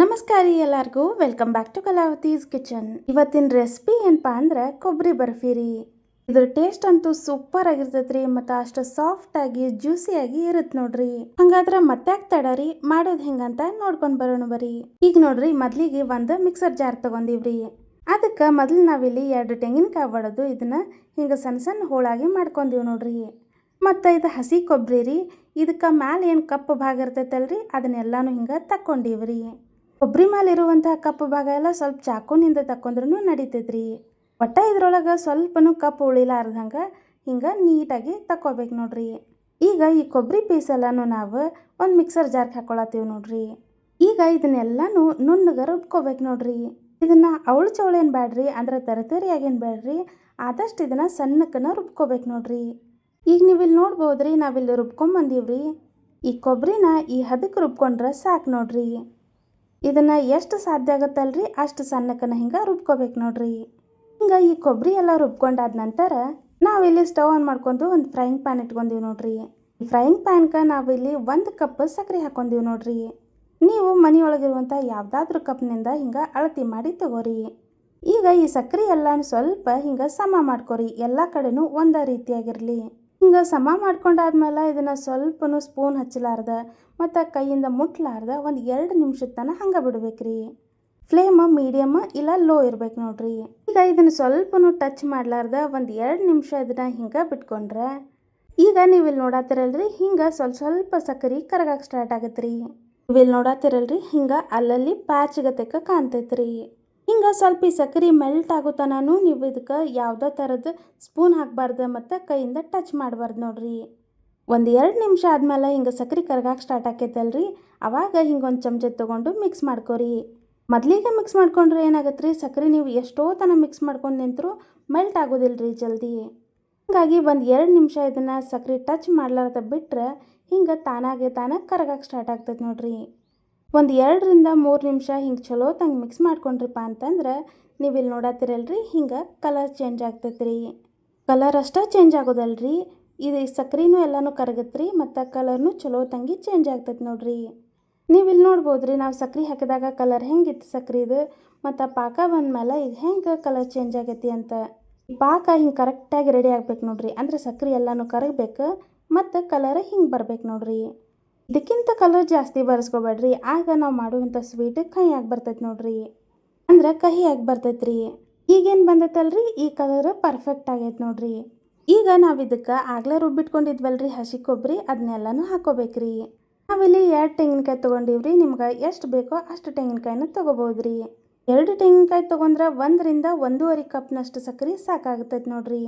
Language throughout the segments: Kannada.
ನಮಸ್ಕಾರ ರೀ ಎಲ್ಲರಿಗೂ welcome back to Kalavati's kitchen ಇವತ್ತಿನ ರೆಸಿಪಿ ಏನಪ್ಪಾ ಅಂದ್ರೆ ಕೊಬ್ಬರಿ ಬರ್ಫಿ ರೀ ಇದ್ರ ಟೇಸ್ಟ್ ಅಂತೂ ಸೂಪರ್ ಆಗಿರ್ತೈತ್ರಿ, ಮತ್ತು ಅಷ್ಟು ಸಾಫ್ಟ್ ಆಗಿ ಜ್ಯೂಸಿ ಆಗಿ ಇರುತ್ತೆ ನೋಡ್ರಿ. ಹಂಗಾದ್ರೆ ಮತ್ತೆ ತಡ ರೀ? ಮಾಡೋದು ಹೆಂಗಂತ ನೋಡ್ಕೊಂಡು ಬರೋಣ ಬರ್ರಿ ಈಗ ನೋಡ್ರಿ, ಮೊದ್ಲಿಗೆ ಒಂದು ಮಿಕ್ಸರ್ ಜಾರ್ ತಗೊಂಡಿವ್ರಿ. ಅದಕ್ಕೆ ಮೊದಲು ನಾವಿಲ್ಲಿ ಎರಡು ತೆಂಗಿನಕಾಯಿ ಒಡೆದು ಇದನ್ನ ಹಿಂಗೆ ಸಣ್ಣ ಸಣ್ಣ ಹೋಳಾಗಿ ಮಾಡ್ಕೊಂಡೀವಿ ನೋಡ್ರಿ. ಮತ್ತು ಇದು ಹಸಿ ಕೊಬ್ಬರಿ ರೀ. ಇದಕ್ಕೆ ಮ್ಯಾಲ ಏನು ಕಪ್ಪು ಭಾಗ ಇರ್ತೈತಲ್ರಿ, ಅದನ್ನೆಲ್ಲಾನು ಹಿಂಗೆ ತಕ್ಕೊಂಡಿವ್ರಿ. ಕೊಬ್ಬರಿ ಮೇಲೆ ಇರುವಂತಹ ಕಪ್ಪು ಭಾಗ ಎಲ್ಲ ಸ್ವಲ್ಪ ಚಾಕುನಿಂದ ತಕೊಂಡ್ರೂ ನಡೀತೈತ್ರಿ. ಒಟ್ಟ ಇದ್ರೊಳಗೆ ಸ್ವಲ್ಪನೂ ಕಪ್ಪು ಉಳಿಲಾರ್ದಂಗೆ ಹಿಂಗೆ ನೀಟಾಗಿ ತಕ್ಕೋಬೇಕು ನೋಡ್ರಿ. ಈಗ ಈ ಕೊಬ್ಬರಿ ಪೀಸ್ ಎಲ್ಲನೂ ನಾವು ಒಂದು ಮಿಕ್ಸರ್ ಜಾರ್ಗೆ ಹಾಕೊಳತ್ತೀವಿ ನೋಡ್ರಿ. ಈಗ ಇದನ್ನೆಲ್ಲನೂ ನುಣ್ಣಗೆ ರುಬ್ಕೋಬೇಕು ನೋಡ್ರಿ. ಇದನ್ನ ಅವಳು ಚೌಳೇನು ಬ್ಯಾಡ್ರಿ, ಅಂದ್ರೆ ತರತರಿಯಾಗೇನು ಬೇಡ್ರಿ ಆದಷ್ಟು ಇದನ್ನ ಸಣ್ಣಕ್ಕನ ರುಬ್ಕೋಬೇಕು ನೋಡ್ರಿ. ಈಗ ನೀವು ಇಲ್ಲಿ ನೋಡ್ಬೋದ್ರಿ ನಾವಿಲ್ಲಿ ರುಬ್ಕೊಂಬಂದೀವ್ರಿ. ಈ ಕೊಬ್ಬರಿನ ಈ ಹದಕ್ಕೆ ರುಬ್ಕೊಂಡ್ರೆ ಸಾಕು ನೋಡ್ರಿ. ಇದನ್ನ ಎಷ್ಟು ಸಾಧ್ಯ ಆಗುತ್ತಲ್ರಿ? ಅಷ್ಟು ಸಣ್ಣಕ್ಕನ ಹಿಂಗೆ ರುಬ್ಕೋಬೇಕು ನೋಡ್ರಿ. ಹಿಂಗೆ ಈ ಕೊಬ್ಬರಿ ಎಲ್ಲ ರುಬ್ಕೊಂಡಾದ ನಂತರ ನಾವಿಲ್ಲಿ ಸ್ಟವ್ ಆನ್ ಮಾಡ್ಕೊಂಡು ಒಂದು ಫ್ರೈಯಿಂಗ್ ಪ್ಯಾನ್ ಇಟ್ಕೊಂಡಿವಿ ನೋಡ್ರಿ. ಫ್ರೈಯಿಂಗ್ ಪ್ಯಾನ್ಗೆ ಇಲ್ಲಿ ಒಂದು ಕಪ್ ಸಕ್ಕರೆ ಹಾಕೊಂಡಿವಿ ನೋಡ್ರಿ. ನೀವು ಮನೆಯೊಳಗಿರುವಂಥ ಯಾವುದಾದ್ರೂ ಕಪ್ನಿಂದ ಹಿಂಗೆ ಅಳತಿ ಮಾಡಿ ತಗೋರಿ. ಈಗ ಈ ಸಕ್ಕರೆ ಎಲ್ಲ ಸ್ವಲ್ಪ ಹಿಂಗೆ ಸಮ ಮಾಡ್ಕೊರಿ. ಎಲ್ಲ ಕಡೆನೂ ಒಂದೇ ರೀತಿಯಾಗಿರಲಿ. ಹಿಂಗೆ ಸಮ ಮಾಡ್ಕೊಂಡಾದ್ಮೇಲೆ ಇದನ್ನು ಸ್ವಲ್ಪನೂ ಸ್ಪೂನ್ ಹಚ್ಚಲಾರ್ದ ಮತ್ತು ಕೈಯಿಂದ ಮುಟ್ಲಾರ್ದ ಒಂದು ಎರಡು ನಿಮಿಷದ ತನಕ ಹಂಗೆ ಬಿಡ್ಬೇಕ್ರಿ. ಫ್ಲೇಮ್ ಮೀಡಿಯಮ್ ಇಲ್ಲ ಲೋ ಇರ್ಬೇಕು ನೋಡ್ರಿ. ಈಗ ಇದನ್ನು ಸ್ವಲ್ಪನೂ ಟಚ್ ಮಾಡ್ಲಾರ್ದ ಒಂದು ಎರಡು ನಿಮಿಷ ಇದನ್ನ ಹಿಂಗೆ ಬಿಟ್ಕೊಂಡ್ರೆ. ಈಗ ನೀವು ಇಲ್ಲಿ ನೋಡತ್ತಿರಲ್ರಿ ಹಿಂಗೆ ಸ್ವಲ್ಪ ಸ್ವಲ್ಪ ಸಕ್ಕರೆ ಕರಗಕ್ಕೆ ಸ್ಟಾರ್ಟ್ ಆಗತ್ತೆ ರೀ ಇಲ್ಲಿ ನೋಡತ್ತಿರಲ್ರಿ ಹಿಂಗೆ ಅಲ್ಲಲ್ಲಿ ಪ್ಯಾಚ್ ಪ್ಯಾಚ್ಗತೆಕ ಕಾಣ್ತೈತ್ರಿ. ಹಿಂಗೆ ಸ್ವಲ್ಪ ಈ ಸಕ್ಕರೆ ಮೆಲ್ಟ್ ಆಗೋ ತನೂ ನೀವು ಇದಕ್ಕೆ ಯಾವುದೇ ಥರದ ಸ್ಪೂನ್ ಹಾಕಬಾರ್ದು ಮತ್ತು ಕೈಯಿಂದ ಟಚ್ ಮಾಡಬಾರ್ದು ನೋಡ್ರಿ. ಒಂದು ಎರಡು ನಿಮಿಷ ಆದಮೇಲೆ ಹಿಂಗೆ ಸಕ್ಕರೆ ಕರ್ಗಾಕೆ ಸ್ಟಾರ್ಟ್ ಆಕೈತಲ್ರಿ? ಆವಾಗ ಹಿಂಗೆ ಒಂದು ಚಮಚ ತೊಗೊಂಡು ಮಿಕ್ಸ್ ಮಾಡ್ಕೊರಿ. ಮೊದಲಿಗೆ ಮಿಕ್ಸ್ ಮಾಡ್ಕೊಂಡ್ರೆ ಏನಾಗುತ್ತೆ ರೀ ಸಕ್ಕರೆ ನೀವು ಎಷ್ಟೋ ತನ ಮಿಕ್ಸ್ ಮಾಡ್ಕೊಂಡು ನಿಂತರೂ ಮೆಲ್ಟ್ ಆಗೋದಿಲ್ಲ ರೀ ಜಲ್ದಿ. ಹಾಗಾಗಿ ಒಂದು ಎರಡು ನಿಮಿಷ ಇದನ್ನು ಸಕ್ಕರೆ ಟಚ್ ಮಾಡ್ಲಾರ್ದ ಬಿಟ್ಟರೆ ಹಿಂಗೆ ತಾನಾಗೆ ತಾನಾಗ ಕರಗಕ್ಕೆ ಸ್ಟಾರ್ಟ್ ಆಗ್ತೈತೆ ನೋಡ್ರಿ. ಒಂದು ಎರಡರಿಂದ ಮೂರು ನಿಮಿಷ ಹಿಂಗೆ ಚಲೋ ತಂಗೆ ಮಿಕ್ಸ್ ಮಾಡ್ಕೊಂಡ್ರಪ್ಪ ಅಂತಂದ್ರೆ ನೀವು ಇಲ್ಲಿ ನೋಡತ್ತಿರಲ್ರಿ ಹಿಂಗೆ ಕಲರ್ ಚೇಂಜ್ ಆಗ್ತೈತೆ ರೀ ಕಲರ್ ಅಷ್ಟೇ ಚೇಂಜ್ ಆಗೋದಲ್ರಿ. ಇದು ಸಕ್ರೆನೂ ಎಲ್ಲನೂ ಕರಗತ್ತೆ ರೀ ಮತ್ತು ಕಲರ್ನು ಚಲೋ ತಂಗಿ ಚೇಂಜ್ ಆಗ್ತೈತೆ ನೋಡ್ರಿ. ನೀವು ಇಲ್ಲಿ ನೋಡ್ಬೋದು ರೀ ನಾವು ಸಕ್ರೆ ಹಾಕಿದಾಗ ಕಲರ್ ಹೆಂಗಿತ್ತು ಸಕ್ರೆದು, ಮತ್ತು ಪಾಕ ಬಂದ ಮೇಲೆ ಈಗ ಹೆಂಗೆ ಕಲರ್ ಚೇಂಜ್ ಆಗೈತಿ ಅಂತ. ಪಾಕ ಹಿಂಗೆ ಕರೆಕ್ಟಾಗಿ ರೆಡಿ ಆಗ್ಬೇಕು ನೋಡ್ರಿ, ಅಂದ್ರೆ ಸಕ್ರೆ ಎಲ್ಲನೂ ಕರಗಬೇಕು, ಮತ್ತು ಕಲರ್ ಹಿಂಗೆ ಬರ್ಬೇಕು ನೋಡ್ರಿ. ಇದಕ್ಕಿಂತ ಕಲರ್ ಜಾಸ್ತಿ ಬರ್ಸ್ಕೊಬೇಡ್ರಿ. ಆಗ ನಾವು ಮಾಡುವಂಥ ಸ್ವೀಟ್ ಕಹಿ ಆಗಿ ಬರ್ತೈತೆ ನೋಡ್ರಿ. ಅಂದ್ರೆ ಕಹಿ ಆಗಿ ಬರ್ತೈತ್ರಿ. ಈಗೇನು ಬಂದೈತಲ್ರಿ? ಈ ಕಲರ್ ಪರ್ಫೆಕ್ಟ್ ಆಗೈತೆ ನೋಡ್ರಿ. ಈಗ ನಾವು ಇದಕ್ಕೆ ಆಗಲೇ ರುಬ್ಬಿಟ್ಕೊಂಡಿದ್ವಲ್ರಿ ಹಸಿ ಕೊಬ್ಬರಿ ಅದನ್ನೆಲ್ಲನೂ ಹಾಕೋಬೇಕ್ರಿ. ನಾವಿಲ್ಲಿ ಎರಡು ತೆಂಗಿನಕಾಯಿ ತೊಗೊಂಡಿವ್ರಿ. ನಿಮ್ಗೆ ಎಷ್ಟು ಬೇಕೋ ಅಷ್ಟು ತೆಂಗಿನಕಾಯಿನ ತೊಗೋಬೋದ್ರಿ. ಎರಡು ತೆಂಗಿನಕಾಯಿ ತೊಗೊಂಡ್ರೆ ಒಂದರಿಂದ ಒಂದೂವರೆ ಕಪ್ನಷ್ಟು ಸಕ್ಕರೆ ಸಾಕಾಗತ್ತೈತೆ ನೋಡ್ರಿ.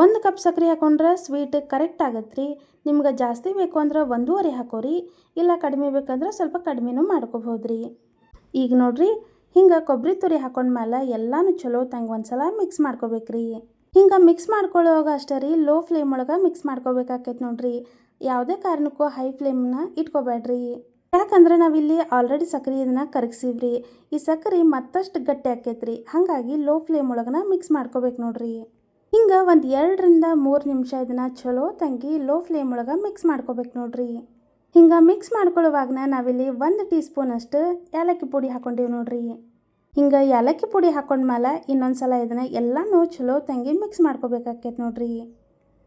ಒಂದು ಕಪ್ ಸಕ್ಕರೆ ಹಾಕೊಂಡ್ರೆ ಸ್ವೀಟ್ ಕರೆಕ್ಟ್ ಆಗತ್ತೆ ರೀ ನಿಮ್ಗೆ ಜಾಸ್ತಿ ಬೇಕು ಅಂದ್ರೆ ಒಂದೂವರೆ ಹಾಕೋರಿ. ಇಲ್ಲ ಕಡಿಮೆ ಬೇಕಂದ್ರೆ ಸ್ವಲ್ಪ ಕಡಿಮೆನೂ ಮಾಡ್ಕೋಬೋದ್ರಿ. ಈಗ ನೋಡ್ರಿ, ಹಿಂಗೆ ಕೊಬ್ಬರಿ ತುರಿ ಹಾಕೊಂಡ್ಮೇಲೆ ಎಲ್ಲಾನು ಚಲೋ ತಂಗೆ ಒಂದ್ಸಲ ಮಿಕ್ಸ್ ಮಾಡ್ಕೋಬೇಕ್ರಿ. ಹಿಂಗೆ ಮಿಕ್ಸ್ ಮಾಡ್ಕೊಳ್ಳೋವಾಗ ಅಷ್ಟೇ ರೀ ಲೋ ಫ್ಲೇಮ್ ಒಳಗೆ ಮಿಕ್ಸ್ ಮಾಡ್ಕೋಬೇಕಾಕೈತೆ ನೋಡ್ರಿ. ಯಾವುದೇ ಕಾರಣಕ್ಕೂ ಹೈ ಫ್ಲೇಮ್ನ ಇಟ್ಕೋಬೇಡ್ರಿ ಯಾಕಂದ್ರೆ ನಾವಿಲ್ಲಿ ಆಲ್ರೆಡಿ ಸಕ್ಕರೆ ಇದನ್ನ ಕರಗಿಸಿವ್ರಿ. ಈ ಸಕ್ಕರೆ ಮತ್ತಷ್ಟು ಗಟ್ಟಿ ಆಕೈತ್ರಿ. ಹಾಗಾಗಿ ಲೋ ಫ್ಲೇಮ್ ಒಳಗನ ಮಿಕ್ಸ್ ಮಾಡ್ಕೋಬೇಕು ನೋಡ್ರಿ. ಹಿಂಗೆ ಒಂದು ಎರಡರಿಂದ ಮೂರು ನಿಮಿಷ ಇದನ್ನು ಚಲೋ ತಂಗಿ ಲೋ ಫ್ಲೇಮ್ ಒಳಗೆ ಮಿಕ್ಸ್ ಮಾಡ್ಕೋಬೇಕು ನೋಡ್ರಿ. ಹಿಂಗೆ ಮಿಕ್ಸ್ ಮಾಡ್ಕೊಳ್ಳೋವಾಗನ ನಾವಿಲ್ಲಿ ಒಂದು ಟೀ ಸ್ಪೂನಷ್ಟು ಏಲಕ್ಕಿ ಪುಡಿ ಹಾಕೊಂಡೀವಿ ನೋಡ್ರಿ. ಹಿಂಗೆ ಏಲಕ್ಕಿ ಪುಡಿ ಹಾಕೊಂಡ್ಮೇಲೆ ಇನ್ನೊಂದು ಸಲ ಇದನ್ನು ಎಲ್ಲನೂ ಚಲೋ ತಂಗಿ ಮಿಕ್ಸ್ ಮಾಡ್ಕೋಬೇಕಾಕೈತೆ ನೋಡ್ರಿ.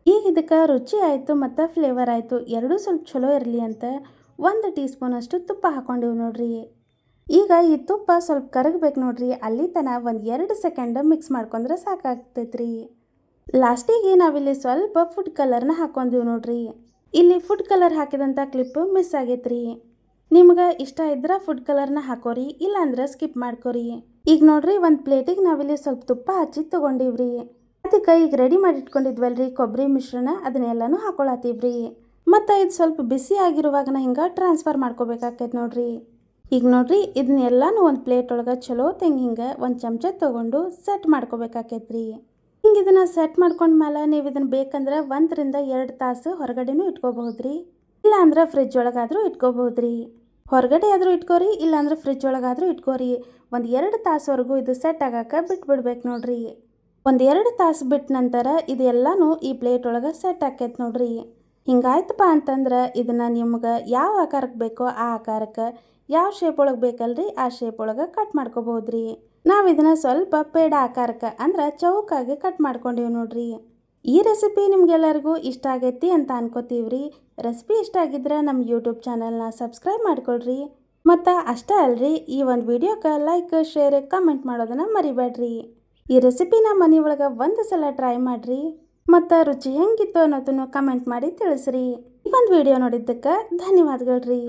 ಈಗ ಇದಕ್ಕೆ ರುಚಿ ಆಯಿತು ಮತ್ತು ಫ್ಲೇವರ್ ಆಯಿತು ಎರಡೂ ಸ್ವಲ್ಪ ಚಲೋ ಇರಲಿ ಅಂತ ಒಂದು ಟೀ ಸ್ಪೂನಷ್ಟು ತುಪ್ಪ ಹಾಕೊಂಡಿವಿ ನೋಡ್ರಿ. ಈಗ ಈ ತುಪ್ಪ ಸ್ವಲ್ಪ ಕರಗಬೇಕು ನೋಡ್ರಿ, ಅಲ್ಲಿ ತನ ಒಂದು ಎರಡು ಸೆಕೆಂಡ್ ಮಿಕ್ಸ್ ಮಾಡ್ಕೊಂಡ್ರೆ ಸಾಕಾಗ್ತೈತ್ರಿ. ಲಾಸ್ಟಿಗೆ ನಾವಿಲ್ಲಿ ಸ್ವಲ್ಪ ಫುಡ್ ಕಲರ್ನ ಹಾಕೊಂಡಿವಿ ನೋಡ್ರಿ. ಇಲ್ಲಿ ಫುಡ್ ಕಲರ್ ಹಾಕಿದಂಥ ಕ್ಲಿಪ್ ಮಿಸ್ ಆಗೈತ್ರಿ. ನಿಮ್ಗೆ ಇಷ್ಟ ಇದ್ರೆ ಫುಡ್ ಕಲರ್ನ ಹಾಕೋರಿ, ಇಲ್ಲಾಂದ್ರೆ ಸ್ಕಿಪ್ ಮಾಡ್ಕೋರಿ. ಈಗ ನೋಡ್ರಿ ಒಂದು ಪ್ಲೇಟಿಗೆ ನಾವಿಲ್ಲಿ ಸ್ವಲ್ಪ ತುಪ್ಪ ಹಚ್ಚಿ ತೊಗೊಂಡಿವ್ರಿ. ಅದಕ್ಕೆ ಈಗ ರೆಡಿ ಮಾಡಿ ಇಟ್ಕೊಂಡಿದ್ವಲ್ರಿ ಕೊಬ್ಬರಿ ಮಿಶ್ರಣ ಅದನ್ನೆಲ್ಲನೂ ಹಾಕೊಳತ್ತೀವ್ರಿ. ಮತ್ತು ಇದು ಸ್ವಲ್ಪ ಬಿಸಿ ಆಗಿರುವಾಗ ನಾ ಹಿಂಗೆ ಟ್ರಾನ್ಸ್ಫರ್ ಮಾಡ್ಕೋಬೇಕಾಕೈತೆ ನೋಡ್ರಿ. ಈಗ ನೋಡ್ರಿ ಇದನ್ನೆಲ್ಲನೂ ಒಂದು ಪ್ಲೇಟ್ ಒಳಗೆ ಚಲೋ ತೆಂಗ ಹಿಂಗೆ ಒಂದು ಚಮಚ ತೊಗೊಂಡು ಸೆಟ್ ಮಾಡ್ಕೋಬೇಕಾಕೈತ್ರಿ. ಹಿಂಗೆ ಇದನ್ನು ಸೆಟ್ ಮಾಡ್ಕೊಂಡ್ಮೇಲೆ ನೀವು ಇದನ್ನು ಬೇಕಂದ್ರೆ ಒಂದರಿಂದ ಎರಡು ತಾಸು ಹೊರಗಡೆನೂ ಇಟ್ಕೋಬಹುದು ರೀ ಇಲ್ಲಾಂದ್ರೆ ಫ್ರಿಜ್ ಒಳಗಾದರೂ ಇಟ್ಕೋಬಹುದ್ರಿ. ಹೊರಗಡೆ ಆದರೂ ಇಟ್ಕೋರಿ, ಇಲ್ಲಾಂದ್ರೆ ಫ್ರಿಜ್ ಒಳಗಾದರೂ ಇಟ್ಕೋರಿ. ಒಂದು ಎರಡು ತಾಸುವರೆಗೂ ಇದು ಸೆಟ್ ಆಗಕ್ಕೆ ಬಿಟ್ಬಿಡ್ಬೇಕು ನೋಡ್ರಿ. ಒಂದು ಎರಡು ತಾಸು ಬಿಟ್ಟ ನಂತರ ಇದೆಲ್ಲನೂ ಈ ಪ್ಲೇಟ್ ಒಳಗೆ ಸೆಟ್ ಆಕೈತೆ ನೋಡ್ರಿ. ಹಿಂಗಾಯ್ತಪ್ಪ ಅಂತಂದ್ರೆ ಇದನ್ನು ನಿಮ್ಗೆ ಯಾವ ಆಕಾರಕ್ಕೆ ಬೇಕೋ ಆ ಆಕಾರಕ್ಕೆ, ಯಾವ ಶೇಪ್ ಒಳಗೆ ಬೇಕಲ್ರಿ ಆ ಶೇಪ್ ಒಳಗೆ ಕಟ್ ಮಾಡ್ಕೋಬೋದ್ರಿ ನಾವು ಇದನ್ನು ಸ್ವಲ್ಪ ಪೇಡ ಆಕಾರಕ್ಕೆ ಅಂದ್ರೆ ಚೌಕಾಗಿ ಕಟ್ ಮಾಡ್ಕೊಂಡಿವಿ ನೋಡ್ರಿ. ಈ ರೆಸಿಪಿ ನಿಮ್ಗೆಲ್ಲರಿಗೂ ಇಷ್ಟ ಆಗೈತಿ ಅಂತ ಅನ್ಕೋತೀವ್ರಿ. ರೆಸಿಪಿ ಇಷ್ಟ ಆಗಿದ್ರೆ ನಮ್ಮ ಯೂಟ್ಯೂಬ್ ಚಾನಲ್ನ ಸಬ್ಸ್ಕ್ರೈಬ್ ಮಾಡ್ಕೊಳ್ರಿ. ಮತ್ತು ಅಷ್ಟೇ ಅಲ್ರಿ, ಈ ಒಂದು ವಿಡಿಯೋಕ್ಕೆ ಲೈಕ್ ಶೇರ್ ಕಮೆಂಟ್ ಮಾಡೋದನ್ನು ಮರಿಬೇಡ್ರಿ ಈ ರೆಸಿಪಿನ ಮನೆ ಒಳಗೆ ಒಂದು ಸಲ ಟ್ರೈ ಮಾಡ್ರಿ. ಮತ್ತು ರುಚಿ ಹೆಂಗಿತ್ತು ಅನ್ನೋದನ್ನು ಕಮೆಂಟ್ ಮಾಡಿ ತಿಳಿಸ್ರಿ. ಈ ಒಂದು ವಿಡಿಯೋ ನೋಡಿದ್ದಕ್ಕೆ ಧನ್ಯವಾದಗಳ್ರಿ.